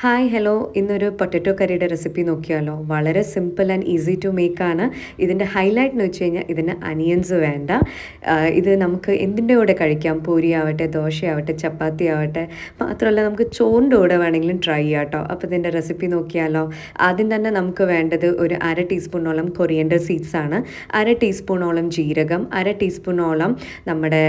Hi hello ഇന്നൊരു potato കറിയുടെ recipe നോക്കിയാലോ? വളരെ സിമ്പിൾ ആൻഡ് ഈസി ടു മേക്കാണ് ഇതിന്റെ ഹൈലൈറ്റ് എന്ന് വെച്ച് കഴിഞ്ഞാൽ ഇതിന് അനിയൻസ് വേണ്ട. ഇത് നമുക്ക് എന്തിന്റെ കൂടെ കഴിക്കാം? പൂരി ആവട്ടെ ദോശയാവട്ടെ ചപ്പാത്തി ആവട്ടെ. മാത്രമല്ല നമുക്ക് ചോറിന്റെ കൂടെ വേണമെങ്കിലും ട്രൈ ചെയ്യാം കേട്ടോ അപ്പോൾ ഇതിന്റെ റെസിപ്പി നോക്കിയാലോ? ആദ്യം തന്നെ നമുക്ക് വേണ്ടത് ഒരു അര ടീസ്പൂണോളം കൊറിയൻഡർ സീഡ്സ് ആണ്. അര ടീസ്പൂണോളം ജീരകം അര ടീസ്പൂണോളം നമ്മുടെ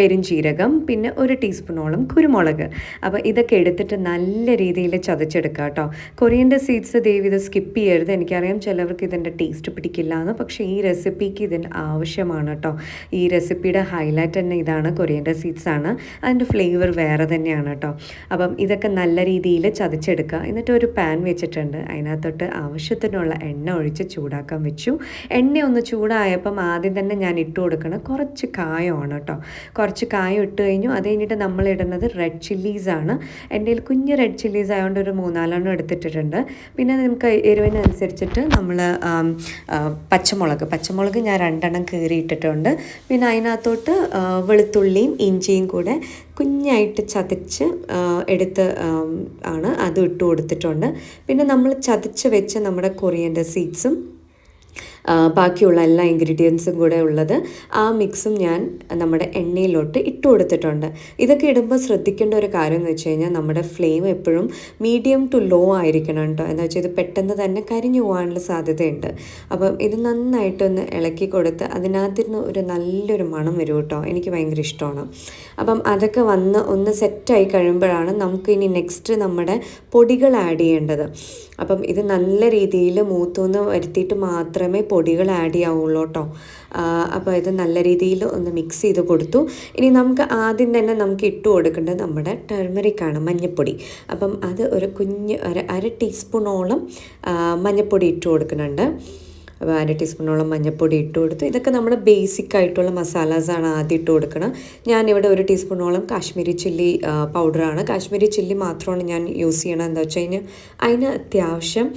പെരുംജീരകം പിന്നെ ഒരു ടീസ്പൂണോളം കുരുമുളക്. അപ്പോൾ ഇതൊക്കെ എടുത്തിട്ട് നല്ല രീതിയിൽ ചതച്ചെടുക്കുക കേട്ടോ. കൊറിയന്റെ സീഡ്സ് ദേവി ഇത് സ്കിപ്പ് ചെയ്യരുത്. എനിക്കറിയാം ചിലവർക്ക് ഇതിന്റെ ടേസ്റ്റ് പിടിക്കില്ല എന്ന്. പക്ഷേ ഈ റെസിപ്പിക്ക് ഇതിന് ആവശ്യമാണ് കേട്ടോ. ഈ റെസിപ്പിയുടെ ഹൈലൈറ്റ് തന്നെ ഇതാണ് കൊറിയന്റെ സീഡ്സ് ആണ്. അതിന്റെ ഫ്ലേവർ വേറെ തന്നെയാണ് കേട്ടോ. അപ്പം ഇതൊക്കെ നല്ല രീതിയിൽ ചതച്ചെടുക്കുക. എന്നിട്ട് ഒരു പാൻ വെച്ചിട്ടുണ്ട്. അതിനകത്തോട്ട് ആവശ്യത്തിനുള്ള എണ്ണ ഒഴിച്ച് ചൂടാക്കാൻ വെച്ചു. എണ്ണ ഒന്ന് ചൂടായപ്പം ആദ്യം തന്നെ ഞാൻ ഇട്ട് കൊടുക്കണം. കുറച്ച് കായമാണ് കേട്ടോ. കുറച്ച് കായം ഇട്ട് കഴിഞ്ഞു. അത് കഴിഞ്ഞിട്ട് നമ്മൾ ഇടുന്നത് റെഡ് ചില്ലീസാണ് എന്റെ കുഞ്ഞ് റെഡ് ചില്ലീസ് ആയതുകൊണ്ട് ഒരു മൂന്നാലെണ്ണം എടുത്തിട്ടിട്ടുണ്ട്. പിന്നെ നമുക്ക് എരിവിനനുസരിച്ചിട്ട് നമ്മൾ പച്ചമുളക്. പച്ചമുളക് ഞാൻ രണ്ടെണ്ണം കീറിയിട്ടിട്ടുണ്ട്. പിന്നെ അതിനകത്തോട്ട് വെളുത്തുള്ളിയും ഇഞ്ചിയും കൂടെ കുഞ്ഞായിട്ട് ചതച്ച് എടുത്ത് ആണ് അത് ഇട്ട് കൊടുത്തിട്ടുണ്ട്. പിന്നെ നമ്മൾ ചതച്ച് വെച്ച നമ്മുടെ കൊറിയന്റെ സീഡ്സും ബാക്കിയുള്ള എല്ലാ ഇൻഗ്രീഡിയൻസും കൂടെ ഉള്ളത് ആ മിക്സും ഞാൻ നമ്മുടെ എണ്ണയിലോട്ട് ഇട്ട് കൊടുത്തിട്ടുണ്ട്. ഇതൊക്കെ ഇടുമ്പോൾ ശ്രദ്ധിക്കേണ്ട ഒരു കാര്യം എന്ന് വെച്ച് കഴിഞ്ഞാൽ നമ്മുടെ ഫ്ലെയിം എപ്പോഴും മീഡിയം ടു ലോ ആയിരിക്കണം കേട്ടോ. എന്ന് വെച്ചാൽ ഇത് പെട്ടെന്ന് തന്നെ കരിഞ്ഞു പോകാനുള്ള സാധ്യതയുണ്ട്. അപ്പം ഇത് നന്നായിട്ടൊന്ന് ഇളക്കി കൊടുത്ത് അതിനകത്തുനിന്ന് ഒരു നല്ലൊരു മണം വരും കേട്ടോ. എനിക്ക് ഭയങ്കര ഇഷ്ടമാണ്. അപ്പം അതൊക്കെ വന്ന് ഒന്ന് സെറ്റായി കഴിയുമ്പോഴാണ് നമുക്ക് ഇനി നെക്സ്റ്റ് നമ്മുടെ പൊടികൾ ആഡ് ചെയ്യേണ്ടത്. അപ്പം ഇത് നല്ല രീതിയിൽ മൂത്തൊന്ന് വരുത്തിയിട്ട് മാത്രമേ പൊടികൾ ആഡ് ചെയ്യാവുള്ളൂ കേട്ടോ അപ്പോൾ ഇത് നല്ല രീതിയിൽ ഒന്ന് മിക്സ് ചെയ്ത് കൊടുത്തു. ഇനി നമുക്ക് ആദ്യം തന്നെ നമുക്ക് ഇട്ട് കൊടുക്കേണ്ടത് നമ്മുടെ ടെർമറിക്കാണ് മഞ്ഞൾപ്പൊടി അപ്പം അത് ഒരു കുഞ്ഞ് ഒരു അര ടീസ്പൂണോളം മഞ്ഞൾപ്പൊടി ഇട്ട് കൊടുക്കുന്നുണ്ട്. അപ്പോൾ അര ടീസ്പൂണോളം മഞ്ഞൾപ്പൊടി ഇട്ട് കൊടുത്ത് ഇതൊക്കെ നമ്മൾ ബേസിക് ആയിട്ടുള്ള മസാലാസാണ് ആദ്യം ഇട്ട് കൊടുക്കണം. ഞാനിവിടെ ഒരു ടീസ്പൂണോളം കാശ്മീരി ചില്ലി പൗഡറാണ് കാശ്മീരി ചില്ലി മാത്രമാണ് ഞാൻ യൂസ് ചെയ്യണത്. എന്താ വെച്ച് കഴിഞ്ഞാൽ അതിന് അത്യാവശ്യം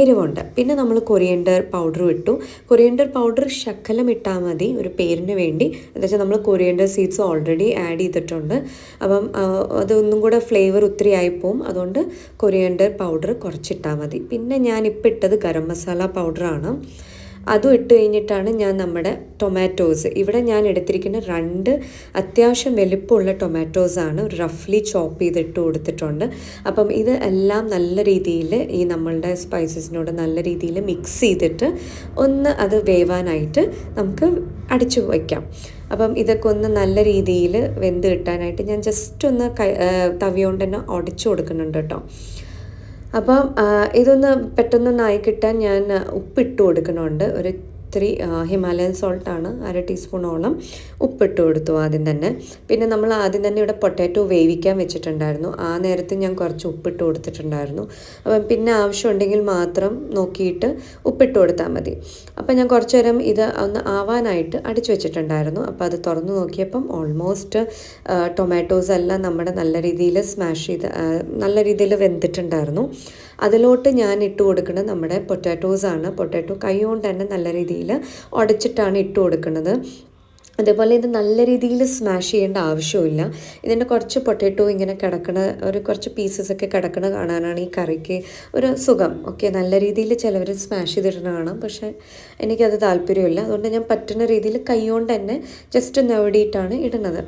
എരിവുണ്ട്. പിന്നെ നമ്മൾ കൊറിയൻഡർ പൗഡറും ഇട്ടു. കൊറിയൻഡർ പൗഡർ ശക്കലം ഇട്ടാൽ മതി ഒരു പേരിന് വേണ്ടി. എന്താ വെച്ചാൽ നമ്മൾ കൊറിയൻഡർ സീഡ്സ് ഓൾറെഡി ആഡ് ചെയ്തിട്ടുണ്ട്. അപ്പം അതൊന്നും കൂടെ ഫ്ലേവർ ഒത്തിരി ആയിപ്പോവും അതുകൊണ്ട് കൊറിയൻഡർ പൗഡർ കുറച്ചിട്ടാൽ മതി. പിന്നെ ഞാൻ ഇട്ടത് ഗരം മസാല പൗഡറാണ് അതും ഇട്ട് കഴിഞ്ഞിട്ടാണ് ഞാൻ നമ്മുടെ ടൊമാറ്റോസ് ഇവിടെ ഞാൻ എടുത്തിരിക്കുന്ന രണ്ട് അത്യാവശ്യം വലിപ്പമുള്ള ടൊമാറ്റോസാണ് റഫ്ലി ചോപ്പ് ചെയ്തിട്ട് കൊടുത്തിട്ടുണ്ട്. അപ്പം ഇത് എല്ലാം നല്ല രീതിയിൽ ഈ നമ്മളുടെ സ്പൈസസിനോട് നല്ല രീതിയിൽ മിക്സ് ചെയ്തിട്ട് ഒന്ന് അത് വേവാനായിട്ട് നമുക്ക് അടിച്ചു വയ്ക്കാം. അപ്പം ഇതൊക്കെ ഒന്ന് നല്ല രീതിയിൽ വെന്ത് കിട്ടാനായിട്ട് ഞാൻ ജസ്റ്റ് ഒന്ന് കൈ തവി കൊണ്ട് തന്നെ ഉടച്ചു കൊടുക്കുന്നുണ്ട് കേട്ടോ. അപ്പം ഇതൊന്ന് പെട്ടെന്നൊന്ന് ആയി കിട്ടാൻ ഞാൻ ഉപ്പിട്ട് കൊടുക്കണുണ്ട്. ഒരു ഇത്തിരി ഹിമാലയൻ സോൾട്ടാണ്. അര ടീസ്പൂണോളം ഉപ്പിട്ട് കൊടുത്തു ആദ്യം തന്നെ. പിന്നെ നമ്മൾ ആദ്യം തന്നെ ഇവിടെ പൊട്ടാറ്റോ വേവിക്കാൻ വെച്ചിട്ടുണ്ടായിരുന്നു. ആ നേരത്ത് ഞാൻ കുറച്ച് ഉപ്പിട്ട് കൊടുത്തിട്ടുണ്ടായിരുന്നു. അപ്പം പിന്നെ ആവശ്യമുണ്ടെങ്കിൽ മാത്രം നോക്കിയിട്ട് ഉപ്പിട്ട് കൊടുത്താൽ മതി. അപ്പം ഞാൻ കുറച്ച് നേരം ഇത് ഒന്ന് ആവാനായിട്ട് അടിച്ചു വെച്ചിട്ടുണ്ടായിരുന്നു. അപ്പോൾ അത് തുറന്നു നോക്കിയപ്പം ഓൾമോസ്റ്റ് ടൊമാറ്റോസ് എല്ലാം നമ്മുടെ നല്ല രീതിയിൽ സ്മാഷ് ചെയ്ത് നല്ല രീതിയിൽ വെന്തിട്ടുണ്ടായിരുന്നു. അതിലോട്ട് ഞാൻ ഇട്ട് കൊടുക്കുന്നത് നമ്മുടെ പൊറ്റാറ്റോസ് ആണ്. പൊട്ടാറ്റോ കൈ കൊണ്ട് തന്നെ നല്ല രീതിയിൽ ഉടച്ചിട്ടാണ് ഇട്ട് കൊടുക്കുന്നത്. അതേപോലെ ഇത് നല്ല രീതിയിൽ സ്മാഷ് ചെയ്യേണ്ട ആവശ്യമില്ല ഇതിന്റെ കുറച്ച് പൊട്ടാറ്റോ ഇങ്ങനെ കിടക്കണ ഒരു കുറച്ച് പീസസ് ഒക്കെ കിടക്കണ കാണാനാണ് ഈ കറിക്ക് ഒരു സുഖം. ഓക്കെ നല്ല രീതിയിൽ ചിലവർ സ്മാഷ് ചെയ്തിടുന്ന കാണാം. പക്ഷേ എനിക്കത് താല്പര്യമില്ല. അതുകൊണ്ട് ഞാൻ പറ്റുന്ന രീതിയിൽ കൈ കൊണ്ട് തന്നെ ജസ്റ്റ് നവടിയിട്ടാണ് ഇടുന്നത്.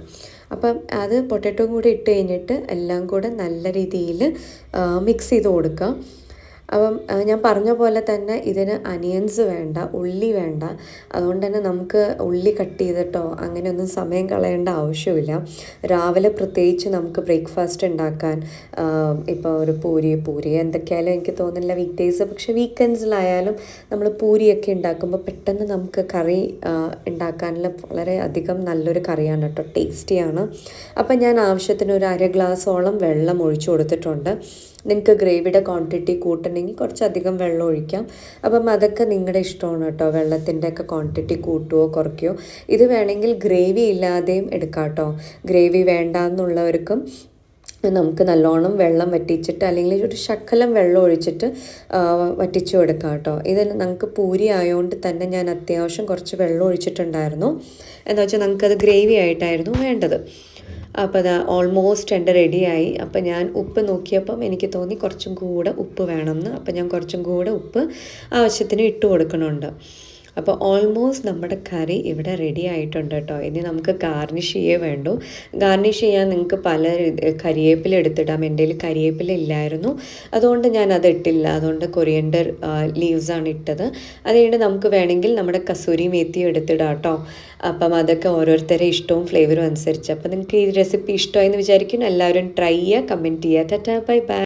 അപ്പം അത് പൊട്ടറ്റോ കൂടി ഇട്ട് കഴിഞ്ഞിട്ട് എല്ലാം കൂടെ നല്ല രീതിയിൽ മിക്സ് ചെയ്ത് കൊടുക്കുക അപ്പം ഞാൻ പറഞ്ഞ പോലെ തന്നെ ഇതിന് അനിയൻസ് വേണ്ട ഉള്ളി വേണ്ട. അതുകൊണ്ട് തന്നെ നമുക്ക് ഉള്ളി കട്ട് ചെയ്തിട്ടോ അങ്ങനെയൊന്നും സമയം കളയേണ്ട ആവശ്യമില്ല. രാവിലെ പ്രത്യേകിച്ച് നമുക്ക് ബ്രേക്ക്ഫാസ്റ്റ് ഉണ്ടാക്കാൻ ഇപ്പോൾ ഒരു പൂരി പൂരി എന്തൊക്കെയായാലും എനിക്ക് തോന്നുന്നില്ല വീക്ക് ഡേയ്സ് പക്ഷേ വീക്കെൻഡ്സിലായാലും നമ്മൾ പൂരിയൊക്കെ ഉണ്ടാക്കുമ്പോൾ പെട്ടെന്ന് നമുക്ക് കറി ഉണ്ടാക്കാനുള്ള വളരെ അധികം നല്ലൊരു കറിയാണ് കേട്ടോ ടേസ്റ്റിയാണ്. അപ്പം ഞാൻ ആവശ്യത്തിന് ഒരു അര ഗ്ലാസോളം വെള്ളം ഒഴിച്ചു കൊടുത്തിട്ടുണ്ട്. നിങ്ങൾക്ക് ഗ്രേവിയുടെ ക്വാണ്ടിറ്റി കൂട്ടണമെങ്കിൽ കുറച്ചധികം വെള്ളം ഒഴിക്കാം. അപ്പം അതൊക്കെ നിങ്ങളുടെ ഇഷ്ടമാണ് കേട്ടോ. വെള്ളത്തിന്റെ ഒക്കെ ക്വാണ്ടിറ്റി കൂട്ടുകയോ കുറയ്ക്കുകയോ ഇത് വേണമെങ്കിൽ ഗ്രേവി ഇല്ലാതെയും എടുക്കാം കേട്ടോ. ഗ്രേവി വേണ്ട എന്നുള്ളവർക്കും നമുക്ക് നല്ലോണം വെള്ളം വറ്റിച്ചിട്ട് അല്ലെങ്കിൽ ഒരു ശക്കലം വെള്ളം ഒഴിച്ചിട്ട് വറ്റിച്ചു കൊടുക്കാം കേട്ടോ. ഇത് നമുക്ക് പൂരി ആയതുകൊണ്ട് തന്നെ ഞാൻ അത്യാവശ്യം കുറച്ച് വെള്ളം ഒഴിച്ചിട്ടുണ്ടായിരുന്നു. എന്താ വെച്ചാൽ നമുക്കത് ഗ്രേവി ആയിട്ടായിരുന്നു വേണ്ടത്. അപ്പോൾ അത് ഓൾമോസ്റ്റ് എന്റെ റെഡിയായി അപ്പോൾ ഞാൻ ഉപ്പ് നോക്കിയപ്പം എനിക്ക് തോന്നി കുറച്ചും കൂടെ ഉപ്പ് വേണമെന്ന്. അപ്പോൾ ഞാൻ കുറച്ചും കൂടെ ഉപ്പ് ആവശ്യത്തിന് ഇട്ട് കൊടുക്കണുണ്ട് അപ്പോൾ ഓൾമോസ്റ്റ് നമ്മുടെ കറി ഇവിടെ റെഡി ആയിട്ടുണ്ട് കേട്ടോ. ഇനി നമുക്ക് ഗാർണിഷ് ചെയ്യേ വേണ്ടു. ഗാർണിഷ് ചെയ്യാൻ നിങ്ങൾക്ക് പല കരിയേപ്പില എടുത്തിടാം. എന്റെ കയ്യിൽ കരിയേപ്പില ഇല്ലായിരുന്നു. അതുകൊണ്ട് ഞാൻ അത് ഇട്ടില്ല. അതുകൊണ്ട് കൊറിയൻഡർ ലീവ്സാണ് ഇട്ടത്. അത് കഴിഞ്ഞ് നമുക്ക് വേണമെങ്കിൽ നമ്മുടെ കസൂരി മേത്തി എടുത്തിടാം കേട്ടോ. അപ്പം അതൊക്കെ ഓരോരുത്തരുടെ ഇഷ്ടവും ഫ്ലേവറും അനുസരിച്ച്. അപ്പോൾ നിങ്ങൾക്ക് ഈ റെസിപ്പി ഇഷ്ടമായെന്ന് വിചാരിക്കുന്നു. എല്ലാവരും ട്രൈ ചെയ്യുക കമന്റ് ചെയ്യുക. Tata bye bye